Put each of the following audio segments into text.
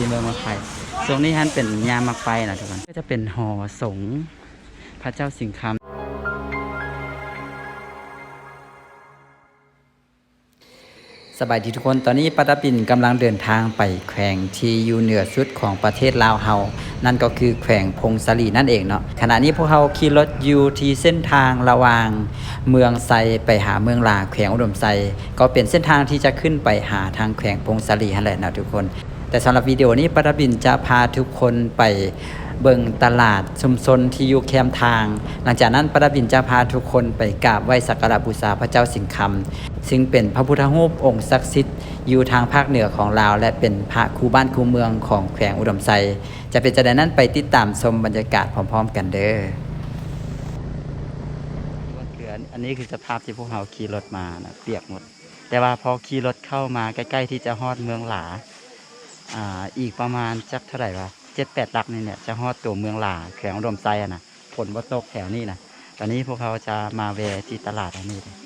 ซีเมืองมักไฟตรงนี้ฮันเป็นยามมักไฟนะทุกคนก็จะเป็นหอสงฆ์พระเจ้าสิงคำสบายดีทุกคนตอนนี้ปัตตปินกำลังเดินทางไปแขวงที่อยู่เหนือสุดของประเทศลาวเฮา นั่นก็คือแขวงพงศลีนั่นเองเนาะ ขณะนี้พวกเราขี่รถอยู่ที่เส้นทางระหว่างเมืองไซไปหาเมืองลาแขวงอุดมไซ ก็เป็นเส้นทางที่จะขึ้นไปหาทางแขวงพงศลีนั่นแหละนะทุกคน แต่สำหรับวิดีโอนี้ปัตตบินจะพาทุกคนไปเบิงตลาดชุมชนที่อยู่แคมทาง หลังจากนั้นปัตตบินจะพาทุกคนไปกราบไหว้สักการะบูชาพระเจ้าสิงคำซึ่งเป็นพระพุทธรูปองค์ศักดิ์สิทธิ์อยู่ทางภาคเหนือของลาว และเป็นพระคูบ้านคูเมืองของแขวงอุดมไซจะเป็นจะไดนั้นไปติดตามชมบรรยากาศพร้อม ๆ กันเด้ออันนี้คือสภาพที่พวกเราขี่รถมานะเปียกหมด แต่ว่าพอขี่รถเข้ามาใกล้ ๆ ที่จะฮอดเมืองหลา อ่าอีกประมาณจักเท่าไหร่วะเจ็ดแปดลักนี่เนี่ยจะฮอดตัวเมืองหลาแขวงอุดมไซอะนะฝนว่าตกแถวนี้นะตอนนี้พวกเขาจะมาแวะที่ตลาดอันนี้เลย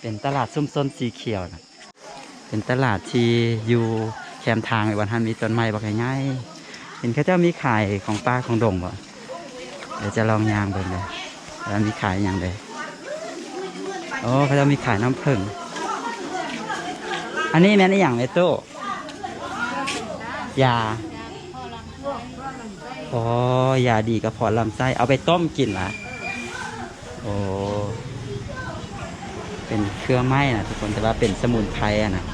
เป็นตลาดซุ้มส้นสีเขียวนะเป็นตลาดที่อยู่แคมทางในวันทันมีต้นไม้บักใหญ่ๆเห็นเขาเจ้ามีขายของป้าของดงบ่เดี๋ยวจะลองยางเบิ่งเลยแล้วมีขายอย่างเลยโอ้เขาจ้ามีขายน้ำผึ้งอันนี้แม่นอย่างไอโต้ ยาอ๋อยาดีกระเพาะลำไส้ เอาไปต้มกินละโอ้เป็นเครื่องไม้นะทุกคนแต่ว่าเป็นสมุนไพรอะนะ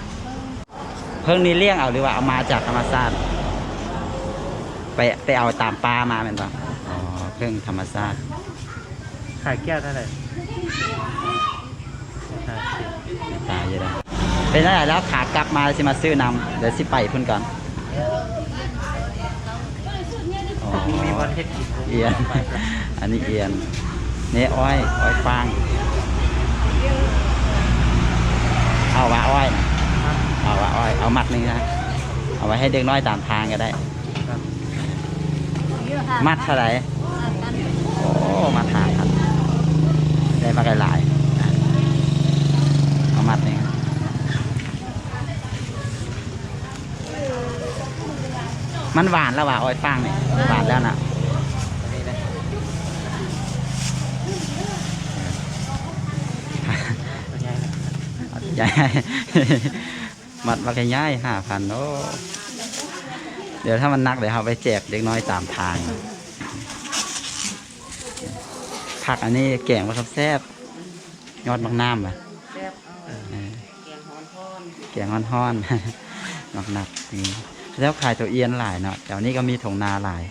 เพิ่งนี้เลี้ยงเอาหรือว่าเอามาจากธรรมชาติไปไปเอาตามปลามาเป็นปะอ๋อเพิ่งธรรมชาติขายแก้วเท่าไหร่ห้าสิบตายอยู่แล้วเป็นอะไรแล้วขากลับมาสิมาซื้อนำเดี๋ยวสิไปพุ่นก่อนอ๋อ มีบอลเทคนิคเอียน อันนี้เอียนเนี่อ้อยอ้อยฟาง เอาวะอ้อยนะเอาวะอ้อย เอามัดหนึงนะ เอาไว้ให้เด็กน้อยตามทางก็ได้ มัดเท่าไหร่โอ้มาทางครับ ได้มาไกลหลายเอามัดหนึง มันหวานแล้วว่ะอ้อยฟางเนี่ยหวานแล้วนะนี่นะตัวใหญ่นะใหญ่มัดมาแค่ย่ายห้าพันโอ้เดี๋ยวถ้ามันนักเดี๋ยวเอาไปแจกเด็กน้อยตามทาง ผักอันนี้แกงมาครับแซ่บยอดมักน้ำอะแซ่บเอาเออแกงหอนทอนแกงฮ้อนๆหนักหนักๆอย่างนี้ แล้วขายตัวเอียนหลายเนาะแถวนี้ก็มีถงนาหลาย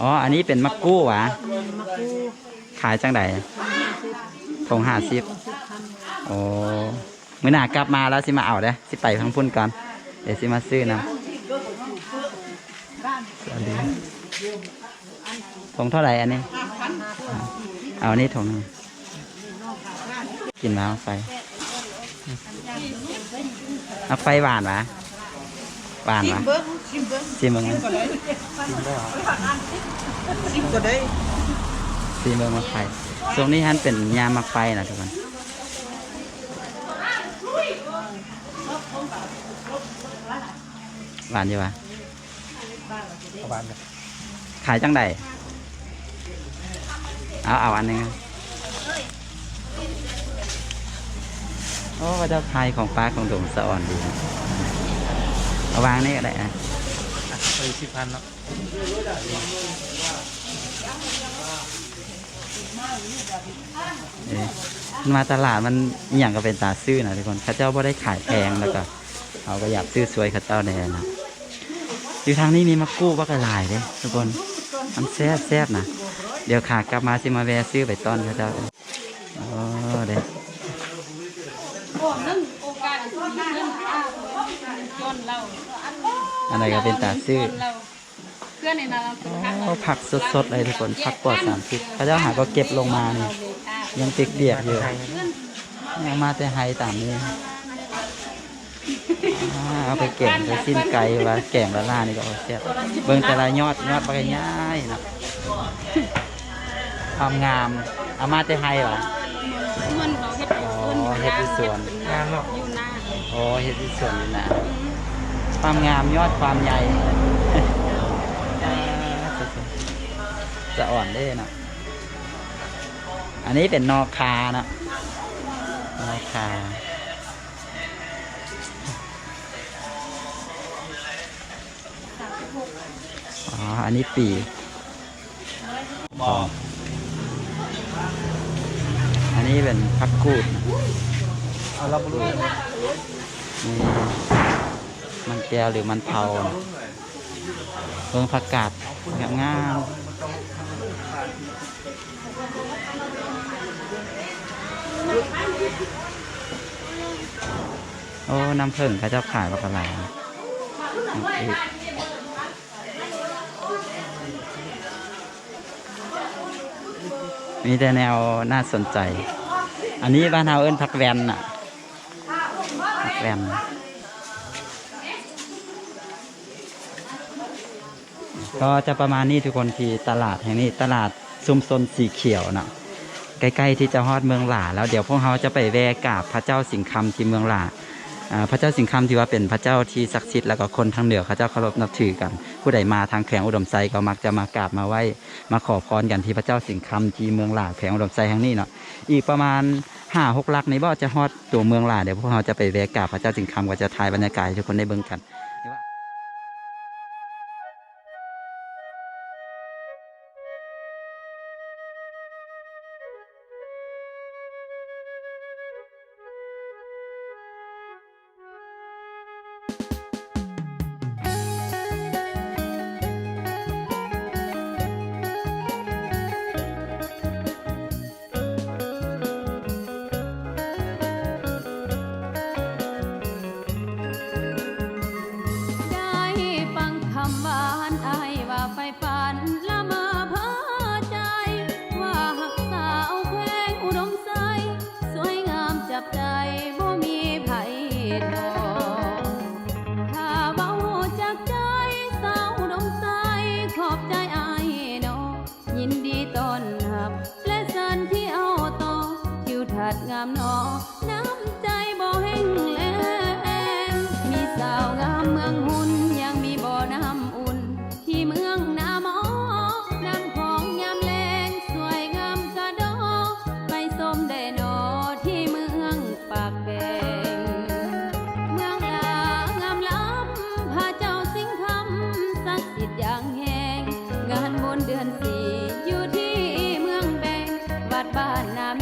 อ๋อ อันนี้เป็นมะกู้หวะขายจังไดถงห้าสิบโอ้มื่อหน้ากลับมาแล้วสิมาเอาเด้สิไปพังพุ่นก่อน เดี๋ยวสิมาซื้อนะสวัสดีถงเท่าไหร่อันนี้ เอาอันนี้ถงนึงกินมาเอาไฟเอาไฟหวานวะห วานวะเบิ้งชิมเบิ้งซีเมืองก็ได้กินได้เหรอชิมก็ได้ซีเมืองมาไฟตรงนี้ฮันเป็นยามมาไฟนะทุกคนหวานอยู่วะเอาบานเลยขายจังใดเอาเอาอันหนึงโอ้ว่าเจ้าไทยของป้าของดงสะอ่อนดีนะ เอาวางนี่ก็ได้นะอะไปสิบพันเนาะเอ๊ะมันมาตลาดมันอหย่างก็เป็นตาซื้อนะทุกคนเข้าเจ้าบ่ได้ขายแพงแล้วก็เขาก็อยากซื้อสวยเข้าเจ้าแน่นะอยู่ทางนี้มีมะกู้ว่ากระลายเด้ทุกคนมันแซ่บแซ่บนะเดี๋ยวขากลับมาสิมาแวะซื้อไปต้อนเข้าเจ้าเด้อโอ้เด้โอ้นั่นโอกาสที่นั่นอ้าวจนเรา อันไหนก็เป็นตาซื้อจนเราเพื่อนในนั้นเราเป็นคักโอ้ผักสดๆเลยทุกคนผักปลอดสารพิษเข้าเจ้าหาก็เก็บลงมานี่ยังติดเบียกอยู่ไทยนะยังมาแต่ไฮตามนี้อ่าเอาไปแกงไปสิ้นไก่ว่าแกงละล่านี่ก็เอาแซ่บเบิ่งแต่ละยอดยอดปลาง่ายนะความงามเอามาแต่ไฮเหรอเงินเราเฮ็ดอ๋อเฮ็ดที่สวนงานเนาะอยู่หน้าโอ้เฮ็ดที่สวนนี่นะ ความงามยอดความใหญ่จะอ่อนได้นะอันนี้เป็นนอคาเนะนอคาอ๋อ อันนี้ปีบอกอันนี้เป็นพักกูดเอาเราไปดูนี่ มันแก้วหรือมันเผาเพิ่งผักกาดงามงามโอ้น้ำผึ้งเขาจ้าขายบักกะลาอีกมีแต่แนวน่าสนใจ อันนี้บ้านเฮาเอิ้นผักแวนน่ะผักแวน ก็จะประมาณนี้ทุกคนที่ตลาดแห่งนี้ตลาดซุมซนสีเขียวเนาะใกล้ๆที่จะฮอดเมืองหลาแล้วเดี๋ยวพวกเราจะไปแวะกราบพระเจ้าสิงห์คำที่เมืองหลาพระเจ้าสิงห์คำที่ว่าเป็นพระเจ้าที่ศักดิ์สิทธิ์แล้วก็คนทางเหนือเขาเจ้าเคารพนับถือกัน ผู้ใดมาทางแขวงอุดมไซก็มักจะมากราบมาไหว้มาขอพรกันที่พระเจ้าสิงห์คำที่เมืองหลาแขวงอุดมไซแห่งนี้เนาะอีกประมาณห้าหกลักในบ่จะฮอดตัวเมืองหลาเดี๋ยวพวกเราจะไปแวะกราบพระเจ้าสิงห์คำก็จะถ่ายบรรยากาศให้ทุกคนได้เบิ่งกัน ทิวทัดงามหนอ น้ำใจบ่แห้งแล้งมีสาวงามเมืองหุ่นยังมีบ่อน้ำอุ่น ที่เมืองนาหมอน้ำของยามแลงสวยงามกระดอไปสมได้หนอที่เมืองปากแดงเมืองลางามล้ำพระเจ้าสิงคำศักดิ์สิทธิ์อย่างแหงงานบนเดือนสี่อยู่ที่เมืองแบงวัดบ้านนา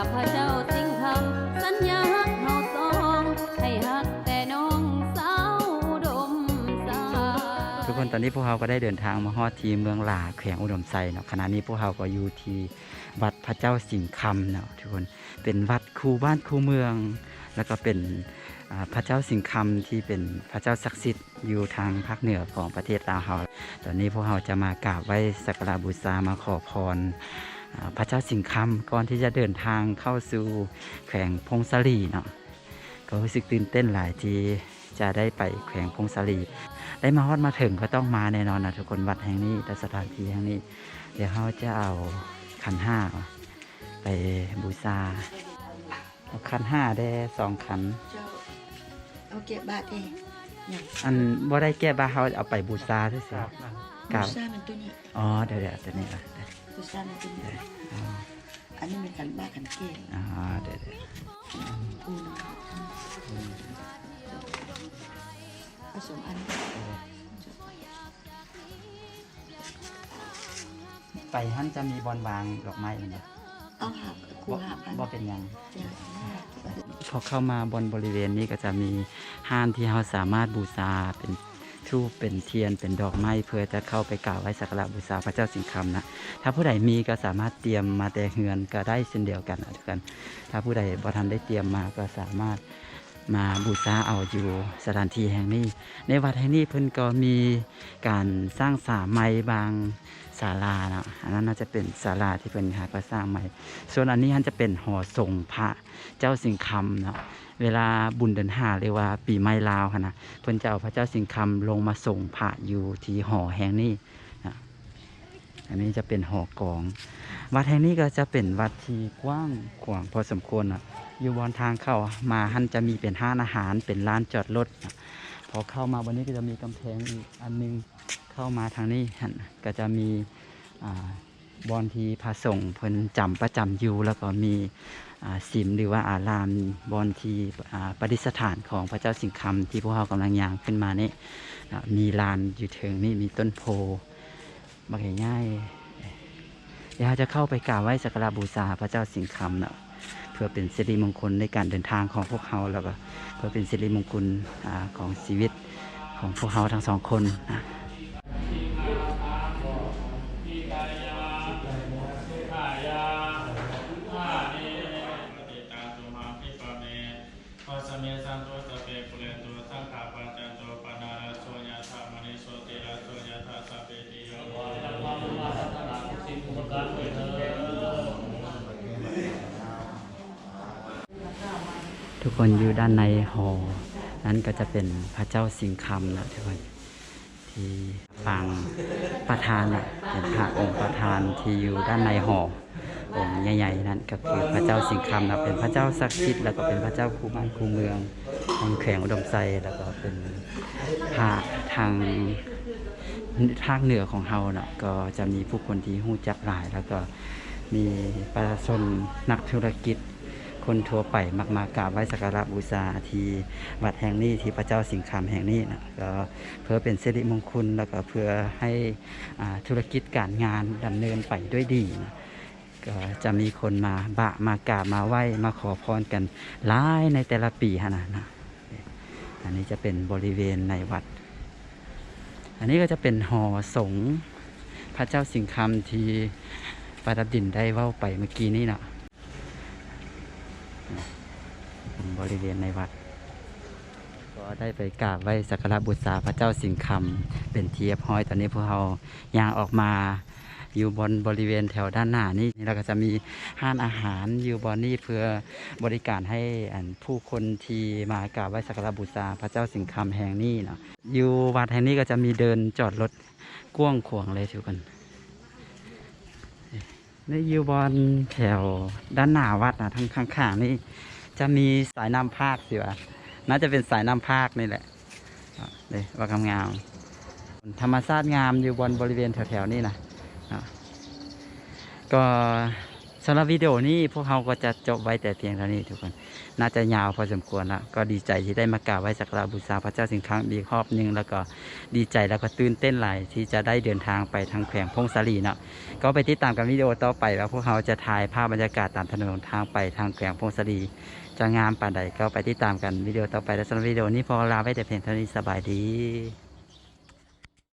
กับพระเจ้าสิงคำสัญญาฮักเฮาสองให้ฮักแต่น้องสาวดมสาทุกคนตอนนี้พวกเราก็ได้เดินทางมาฮอดทีเมืองหลาแขวงอุดมไซเนาะขณะนี้พวกเราก็อยู่ที่วัดพระเจ้าสิงห์คำเนาะทุกคนเป็นวัดคูบ้านคูเมือง แล้วก็เป็นอ่าพระเจ้าสิงห์คำที่เป็นพระเจ้าศักดิ์สิทธิ์อยู่ทางภาคเหนือของประเทศลาวเราตอนนี้พวกเราจะมากราบไหว้สักการะบูชามาขอพร พระเจ้าสิงห์คำก่อนที่จะเดินทางเข้าสู่แขวงพงศาลีเนาะก็รู้สึกตื่นเต้นหลายที่จะได้ไปแขวงพงศาลีได้มาฮอดมาถึงก็ต้องมาแน่นอนนะทุกคนวัดแห่งนี้และสถานที่แห่งนี้ เดี๋ยวเขาจะเอาขันห้าไปบูชาเอาขันห้าได้สองขันเจ้าเอาเก็บบาทเองอย่างอันบ่ได้แก้บ้าเขาเอาไปบูชาซื่อครับนะๆ กับบูซ่ามันตัวนี้อ๋อเดี๋ยวเดี๋ยวตัวนี้ละบูซ่ามันตัวนี้อ๋ออันนี้มันกันบ้ากันเกลอ๋อเดี๋ยวเดี๋ยวกูนะผสมอันไปท่านจะมีบอลวางดอกไม้มันบ่เอาหาบครูหาบอันบ่เป็นหยังจ้ะพอเข้ามาบนบริเวณนี้ก็จะมีห้านที่เราสามารถบูชาเป็น ทูปเป็นเทียนเป็นดอกไม้เพื่อจะเข้าไปกราบไหว้สักการะบูชาพระเจ้าสิงห์คำนะถ้าผู้ใดมีก็สามารถเตรียมมาแต่เฮือนก็ได้เช่นเดียวกันนะทุกคนถ้าผู้ใดบ่ทันได้เตรียมมาก็สามารถ มาบูชาเอาอยู่สถานที่แห่งนี้ ในวัดแห่งนี้เพิ่นก็มีการสร้างสาไม้บางศาลาเนาะอันนั้นน่าจะเป็นศาลาที่เพิ่นหาก็สร้างใหม่ ส่วนอันนี้มันจะเป็นหอทรงพระเจ้าสิงห์คำเนาะเวลาบุญเดือนห้าเรียกว่าปีใหม่ลาวค่ะนะเพิ่นจะเอาพระเจ้าสิงห์คำลงมาส่งพระอยู่ที่หอแห่งนี้นะอันนี้จะเป็นหอกอง วัดแห่งนี้ก็จะเป็นวัดที่กว้างขวางพอสมควรอะ อยู่บนทางเข้ามาหันจะมีเป็นห้านอาหารเป็นร้านจอดรถพอเข้ามาวันนี้ก็จะมีกำแพงอีกอันหนึงเข้ามาทางนี้หั่นก็จะมีอบอนทีพระสงฆ์เพิ่นจำประจำอยู่แล้วก็มีสิมหรือว่าอารามบอนทีประดิษฐานของพระเจ้าสิงห์คำที่พวกเรากำลังย่างขึ้นมานี่มีลานอยู่เทิงนี่มีต้นโพบักง่ายเดี๋ยวจะเข้าไปกราบไหว้สักการบูชาพระเจ้าสิงห์คำเนาะ พื่อเป็นสิริมงคลในการเดินทางของพวกเขาแล้วก็เพื่อเป็นสิริมงคลของชีวิตของพวกเขาทั้งสองคนนะ ทุกคนอยู่ด้านในหอ นั้นก็จะเป็นพระเจ้าสิงคำนะทุกคนที่ฟังประธานนะเป็นพระองค์ประธานที่อยู่ด้านในหอองค์ใหญ่ๆนั่นก็คือพระเจ้าสิงห์คำนะเป็นพระเจ้าศักดิ์สิทธิ์แล้วก็เป็นพระเจ้าคูบ้านคูเมืองทางแขวงอุดมไซแล้วก็เป็นพระทางภาคเหนือของเฮาเน่ะก็จะมีผู้คนที่หู้จักหลาย แล้วก็มีประชาชนนักธุรกิจ คนทั่วไปมักมากราบไหว้สักการะบูชาที่วัดแห่งนี้ที่พระเจ้าสิงห์คำแห่งนี้นะก็เพื่อเป็นสิริมงคลแล้วก็เพื่อให้ธุรกิจการงานดำเนินไปด้วยดีนะก็จะมีคนมาบะมากราบมาไหว้มาขอพรกันหลายในแต่ละปีฮะนะนะอันนี้จะเป็นบริเวณในวัด อันนี้ก็จะเป็นหอสงฆ์พระเจ้าสิงห์คำที่ประดับดินได้เว้าไปเมื่อกี้นี้นะ บริเวณในวัด ก็ได้ไปกราบไหว้สักการะบูชาพระเจ้าสิงคำเป็นเทียบห้อย ตอนนี้พวกเราย่างออกมาอยู่บนบริเวณแถวด้านหน้านี่เราก็จะมีห้านอาหารอยู่บนนี้เพื่อบริการให้ผู้คนที่มากราบไหว้สักการะบูชาพระเจ้าสิงคำแห่งนี้เนาะอยู่วัดแห่งนี้ก็จะมีเดินจอดรถกว้างขวางเลยทุกคนในอยู่บนแถวด้านหน้าวัดนะทั้งข้างๆนี่ จะมีสายน้ำภาคสิวะน่าจะเป็นสายน้ำภาคนี่แหละเลยว่ากำงามธรรมชาติงามอยู่บนบริเวณแถวๆนี่นะก็สำหรับวิดีโอนี้พวกเราก็จะจบไว้แต่เพียงเท่านี้ทุกคน น่าจะยาวพอสมควรแล้วก็ดีใจที่ได้มากราบไหว้สักการะบูชาพระเจ้าสิงห์ครั้งอีกรอบหนึ่งแล้วก็ดีใจแล้วก็ตื่นเต้นหลายที่จะได้เดินทางไปทางแขวงพงศาลีเนาะก็ไปติดตามกันวิดีโอต่อไปว่าพวกเขาจะถ่ายภาพบรรยากาศตามถนนทางไปทางแขวงพงศาลี จะงามปานใดก็ไปติดตามกันวิดีโอต่อไปและสำหรับวิดีโอนี้พอลาไปแต่เพียงเท่านี้สบายดี